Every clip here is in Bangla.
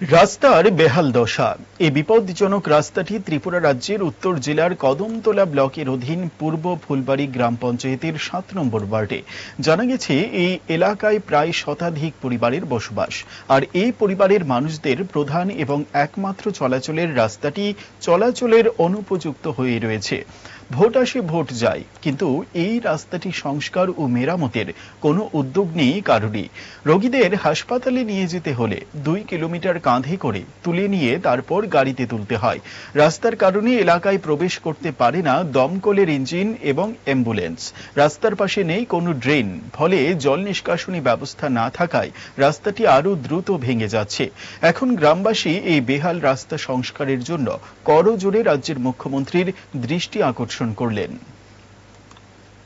রাস্তার বেহাল দশা। এই বিপদজনক রাস্তাটি ত্রিপুরা রাজ্যের উত্তর জেলার কদমতলা ব্লকের অধীন পূর্ব ফুলবাড়ি গ্রাম পঞ্চায়েতের সাত নম্বর ওয়ার্ডে। জানা গেছে, এই এলাকায় প্রায় শতাধিক পরিবারের বসবাস। আর এই পরিবারের মানুষদের প্রধান এবং একমাত্র চলাচলের রাস্তাটি চলাচলের অনুপযুক্ত হয়ে রয়েছে। ভোট আসে ভোট যায়, কিন্তু এই রাস্তাটি সংস্কার ও মেরামতের কোনো উদ্যোগ নেই কারোরই। রোগীদের হাসপাতালে নিয়ে যেতে হলে দুই কিলোমিটার কাঁধে করে তুলে নিয়ে তারপর গাড়িতে তুলতে হয়। রাস্তার কারণে এলাকায় প্রবেশ করতে পারে না দমকলের ইঞ্জিন এবং অ্যাম্বুলেন্স। রাস্তার পাশে নেই কোনো ড্রেন, ফলে জল নিষ্কাশনী ব্যবস্থা না থাকায় রাস্তাটি আরও দ্রুত ভেঙে যাচ্ছে। এখন গ্রামবাসী এই বেহাল রাস্তা সংস্কারের জন্য করজোড়ে রাজ্যের মুখ্যমন্ত্রীর দৃষ্টি আকর্ষণ করলেন।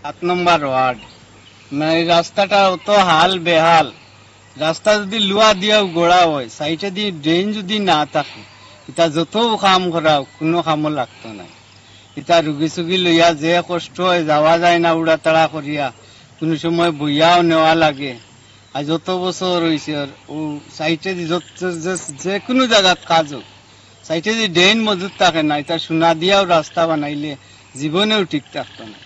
সাত নম্বর ওয়ার্ড। মানে রাস্তাটা অত হাল বেহাল। রাস্তা যদি লুয়া দিয়াও গোড়া হয় সাইডে দিয়ে ড্রেন যদি না থাকে এটা যত কাম করা কোনো কামও লাগতো না এটা রুগী চুগী লইয়া যে কষ্ট হয় যাওয়া যায় না উড়া তাড়া করিয়া, কোনো সময় বইয়াও নেওয়া লাগে। আর যত বছর হয়েছে ও যত যে- কোনো জায়গাত কাজ হোক সাইডে যদি ড্রেন মজুত থাকে না এটা সোনা দিয়াও রাস্তা বানাইলে জীবনেও ঠিক থাকতো না।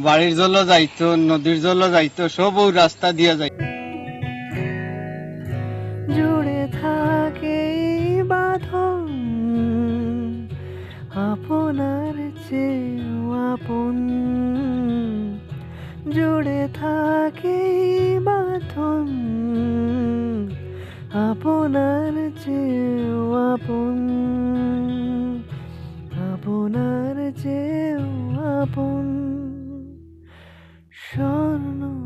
বাড়ির জলও যাইতো, নদীর জলও যাইতো, সব ওই রাস্তা দিয়ে যাইতো। জুড়ে থাকে বাঁধন, আপনার চেয়েও আপন। জুড়ে থাকে বাঁধন, আপনার চেয়েও আপন। আপন স্বর্ণ।